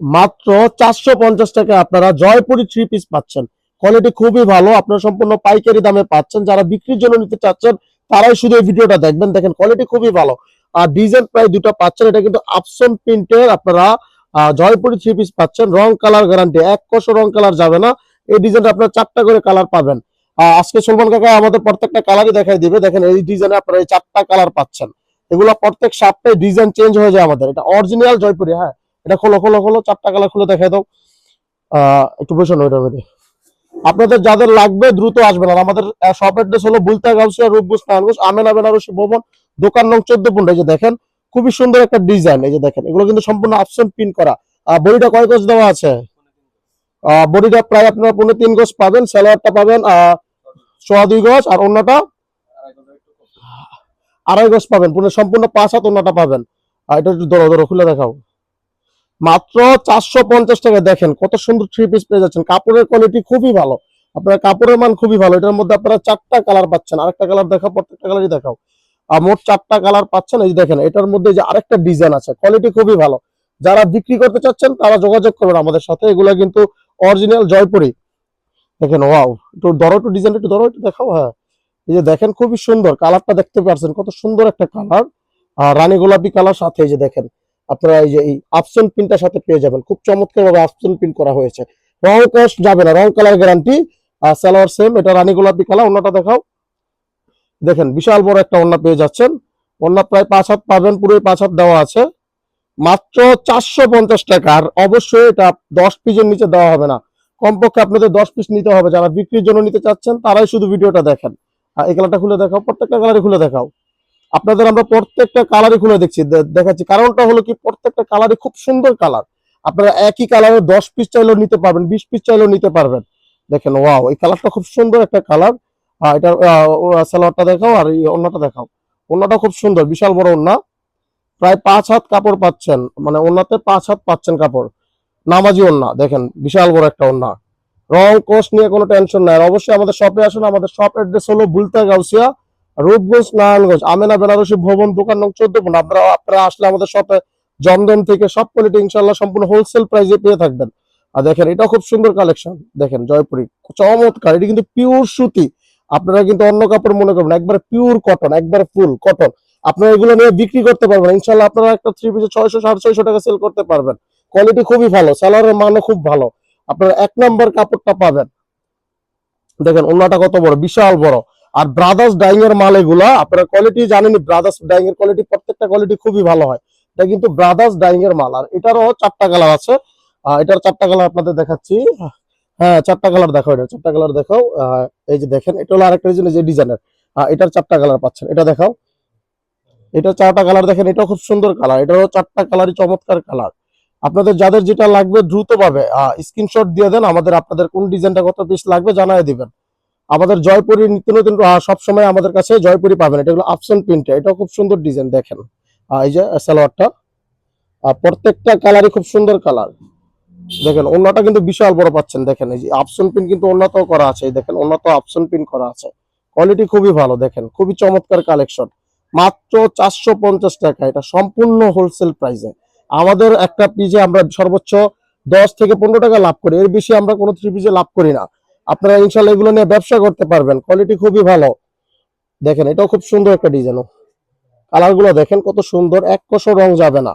মাত্র চারশো পঞ্চাশ টাকা আপনারা জয়পুরি থ্রি পিস পাচ্ছেন। কোয়ালিটি খুবই ভালো, আপনারা সম্পূর্ণ পাইকারি দামে পাচ্ছেন। যারা বিক্রির জন্য নিতে চাচ্ছেন, তারাই শুধু এই ভিডিওটা দেখবেন। দেখেন কোয়ালিটি খুবই ভালো। আর ডিজাইন প্রায় দুটো পাচ্ছেন, এটা কিন্তু আপসন প্রিন্টের আপনারা জয়পুরি থ্রি পিস পাচ্ছেন। রং কালার গ্যারান্টি এক কষো রং কালার যাবে না। এই ডিজাইনটা আপনারা চারটা করে কালার পাবেন। আজকে সলমান কাকা আমাদের প্রত্যেকটা কালারই দেখাই দিবে। দেখেন, এই ডিজাইনে আপনারা এই চারটা কালার পাচ্ছেন। এগুলো প্রত্যেক সপ্তাহে ডিজাইন চেঞ্জ হয়ে যায় আমাদের। এটা অরিজিনাল জয়পুরি হ্যাঁ। এটা খোলো খোলো খোলো, চারটা কালার খুলে দেখাই দাও। একটু ওইটার মধ্যে আপনাদের যাদের লাগবে দ্রুত আসবেন। আর আমাদের শপ অ্যাড্রেস হলো বুলতা গাউসিয়া রূপগুস নারায়ণগঞ্জ আমেনা বেনারসি ভবন, দোকান নং চোদ্দ পনেরো। এই যে দেখেন, খুবই সুন্দর একটা ডিজাইন এই যে দেখেন, এগুলো কিন্তু সম্পূর্ণ অপশন পিন করা। বডিটা কয় গজ দেওয়া আছে? বডিটা প্রায় আপনারা পনেরো তিন গজ পাবেন স্যালোয়ারটা পাবেন সোয়া দুই গজ, আর অন্যটা আড়াই গজ পাবেন। পুরো সম্পূর্ণ পাঁচ হাত অন্যটা পাবেন। এটা একটু ধরো ধরো, খুলে দেখাও। মাত্র চারশো পঞ্চাশ টাকা। দেখেন কত সুন্দর থ্রি পিস পেয়ে যাচ্ছেন। কাপড়ের কোয়ালিটি খুবই ভালো। আপনার কাপড়ের মান খুবই ভালো। এটার মধ্যে আপনারা চারটা কালার পাচ্ছেন। আরেকটা কালার দেখাও, প্রত্যেকটা কালারই দেখাও। আর মোট চারটা কালার পাচ্ছেন। এই দেখেন, এটার মধ্যে যে আরেকটা ডিজাইন আছে কোয়ালিটি খুবই ভালো। যারা বিক্রি করতে চাচ্ছেন, তারা যোগাযোগ করবেন আমাদের সাথে। এগুলা কিন্তু অরিজিনাল জয়পুরি। দেখেন ওয়াও একটু ধরো একটু ডিজাইন একটু ধরো, একটু দেখাও হ্যাঁ। এই যে দেখেন, খুবই সুন্দর। কালারটা দেখতে পারছেন কত সুন্দর একটা কালার আর রানী গোলাপি কালার সাথে এই যে দেখেন। আপনারা এই যে এই আপশন পিনটার সাথে পেয়ে যাবেন। খুব চমৎকার ভাবে আপশন পিন করা হয়েছে। রং কস্ট যাবে না রং কালার গ্যারান্টি আর সালোয়ার সেম এটা রানী গোলাপি কালার অন্যটা দেখাও। দেখেন, বিশাল বড় একটা ওন্না পেয়ে যাচ্ছেন। ওন্না প্রায় পাঁচ হাত পাবেন পুরো পাঁচ হাত দেওয়া আছে। মাত্র চারশো পঞ্চাশ টাকা, আর অবশ্যই এটা দশ পিসের নিচে দেওয়া হবে না। কমপক্ষে আপনাদের দশ পিস নিতে হবে। যারা বিক্রির জন্য নিতে চাচ্ছেন, তারাই শুধু ভিডিওটা দেখেন। এই কালারটা খুলে দেখাও, প্রত্যেকটা কালারই খুলে দেখাও। আপনাদের আমরা প্রত্যেকটা কালারই খুলে দেখছি। দেখাচ্ছি। কারণটা হলো কি, প্রত্যেকটা কালারই খুব সুন্দর কালার আপনারা একই কালারের দশ পিস চাইলেও নিতে পারবেন, বিশ পিস চাইলেও নিতে পারবেন। দেখেন ওয়াও এই কালারটা খুব সুন্দর একটা কালার এটা সালোয়ারটা দেখাও আর এই অন্যটা দেখাও। অন্যটা খুব সুন্দর, বিশাল বড় ওন্না। প্রায় পাঁচ হাত কাপড় পাচ্ছেন মানে ওন্নাতে পাঁচ হাত পাচ্ছেন কাপড়। নামাজি ওন্না, দেখেন, বিশাল বড় একটা ওন্না। রং কোষ নিয়ে কোনো টেনশন নাই। অবশ্যই আমাদের শপে আসুন, আমাদের শপ অ্যাড্রেস হলো বুলতা গাউসিয়া রূপগঞ্জ, নারায়ণগঞ্জ, আমেনা, বেনারসি ভবন, দোকান নং চোদ্দ পনেরো আপনারা আপনারা আসলে আমাদের শপে জমদম থেকে সব কোয়ালিটি ইনশাল্লাহ সম্পূর্ণ হোলসেল প্রাইসে পেয়ে থাকবেন। আর দেখেন এটা খুব সুন্দর কালেকশন দেখেন, জয়পুরি, চমৎকার, এটা কিন্তু পিওর সুতি। আপনারা কিন্তু অন্য কাপড় মনে করবেন একবারে পিওর কটন একবারে ফুল কটন আপনারা এগুলো নিয়ে বিক্রি করতে পারবেন ইনশাল্লাহ আপনারা একটা থ্রি পিসে ছয়শো, সাড়ে ছয়শো টাকা সেল করতে পারবেন। কোয়ালিটি খুবই ভালো স্যালারের মানও খুব ভালো। আপনারা এক নম্বর কাপড়টা পাবেন। দেখেন ওনাটা কত বড়, বিশাল বড়। আর ব্রাদার্স ডাইং এর মাল এগুলা, আপনারা কোয়ালিটি জানেনই ব্রাদার্স ডাইং এর কোয়ালিটি প্রত্যেকটা কোয়ালিটি খুবই ভালো হয়। এটা কিন্তু ব্রাদার্স ডাইং এর মাল, আর এটারও চারটা কালার আছে। এটার চারটা কালার আপনাদের দেখাচ্ছি। হ্যাঁ চারটা কালার দেখাও এটা, চারটা কালার দেখাও। এই যে দেখেন, এটা হলো আরেকটা ডিজাইন যে ডিজাইনের এটার চারটা কালার পাচ্ছেন, এটা দেখাও। এটা চারটা কালার দেখেন এটা খুব সুন্দর কালার এটারও চারটা কালারই চমৎকার কালার আপনাদের যাদের যেটা লাগবে দ্রুত পাবে স্ক্রিনশট দিয়ে দেন, আমাদের, আপনাদের কোন ডিজাইনটা কত পিস লাগবে জানাই দিবেন। আমাদের জয়পুরি নিত্য নতুন সব সময় আমাদের কাছে জয়পুরি পাবেন। এটা হলো আপশন প্রিন্টে এটাও খুব সুন্দর ডিজাইন দেখেন। এই যে সালোয়ারটা। প্রত্যেকটা কালারই খুব সুন্দর কালার দেখেন অন্যটা কিন্তু বিশাল বড় পাচ্ছেন, দেখেন। এই যে আপশন পিন কিন্তু উন্নত করা আছে। দেখেন উন্নত আপশন পিন করা আছে। কোয়ালিটি খুবই ভালো, দেখেন। খুবই চমৎকার কালেকশন মাত্র চারশো পঞ্চাশ টাকা। এটা সম্পূর্ণ হোলসেল প্রাইসে আমাদের একটা পিজে আমরা সর্বোচ্চ দশ থেকে পনেরো টাকা লাভ করি। এর বেশি আমরা কোনো থ্রি পিজে লাভ করি না। আপনারা ইনশাল্লাহ এগুলো নিয়ে ব্যবসা করতে পারবেন। কোয়ালিটি খুবই ভালো। দেখেন, এটাও খুব সুন্দর একটা ডিজাইন কালারগুলো দেখেন, কত সুন্দর। এক কষো রং যাবে না।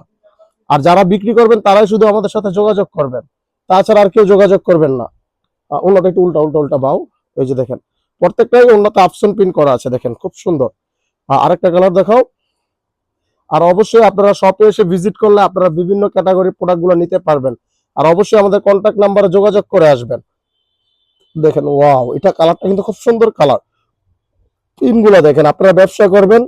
আর যারা বিক্রি করবেন, তারাই শুধু আমাদের সাথে যোগাযোগ করবেন। তাছাড়া আর কেউ যোগাযোগ করবেন না। অন্যটা একটু উল্টা উল্টা উল্টা বাও এই যে দেখেন, প্রত্যেকটাই অন্যতে অপশন পিন করা আছে। দেখেন, খুব সুন্দর। আরেকটা কালার দেখাও। আর অবশ্যই আপনারা শপে এসে ভিজিট করলে আপনারা বিভিন্ন ক্যাটাগরি প্রোডাক্টগুলো নিতে পারবেন। আর অবশ্যই আমাদের কন্ট্যাক্ট নাম্বারে যোগাযোগ করে আসবেন। দেখেন, ওয়াও, এটা কালারটা কিন্তু খুব সুন্দর কালার। পিনগুলো দেখেন, আপনারা ব্যবসা করবেন,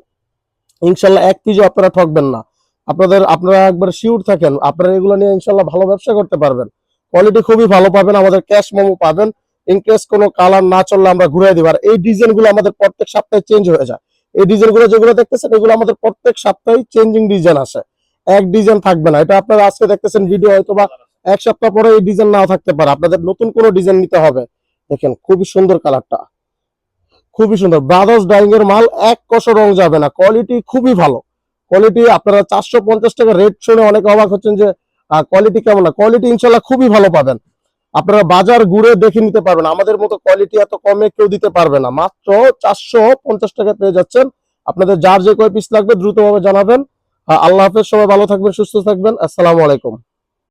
ইনশাল্লাহ এক পিজও আপনারা ঠকবেন না। আপনাদের, আপনারা একবার শিওর থাকেন, আপনারা এগুলো নিয়ে ইনশাল্লাহ ভালো ব্যবসা করতে পারবেন। কোয়ালিটি খুবই ভালো পাবেন, আমাদের ক্যাশ মোমো পাবেন। ইন কেস কোনো কালার না চললে আমরা ঘুরে দিব। আর এই ডিজাইনগুলো আমাদের প্রত্যেক সপ্তাহে চেঞ্জ হয়ে যায়। এই ডিজাইনগুলো যেগুলো দেখতেছেন, এগুলো আমাদের প্রত্যেক সপ্তাহে চেঞ্জিং ডিজাইন আসে। এক ডিজাইন থাকবে না। এটা আপনারা আজকে দেখতেছেন ভিডিও হয়তো বা এক সপ্তাহ পরে এই ডিজাইন নাও থাকতে পারে। আপনাদের নতুন কোনো ডিজাইন নিতে হবে। দেখেন, খুবই সুন্দর কালারটা। খুবই সুন্দর। ব্রাদার্স ডাইং এর মাল এক কষো রং যাবে না। কোয়ালিটি খুবই ভালো। কোয়ালিটি আপনারা চারশো পঞ্চাশ টাকা রেট শুনে অনেকে অবাক হচ্ছেন যে কোয়ালিটি কেমন না? কোয়ালিটি ইনশাল্লাহ খুবই ভালো পাবেন। আপনারা বাজার ঘুরে দেখে নিতে পারবেন। আমাদের মতো কোয়ালিটি এত কমে কেউ দিতে পারবে না। মাত্র চারশো পঞ্চাশ টাকা পেয়ে যাচ্ছেন। আপনাদের যার যে কয় পিস লাগবে দ্রুতভাবে জানাবেন। আল্লাহ হাফেজ। সবাই ভালো থাকবেন, সুস্থ থাকবেন। আসসালামু আলাইকুম।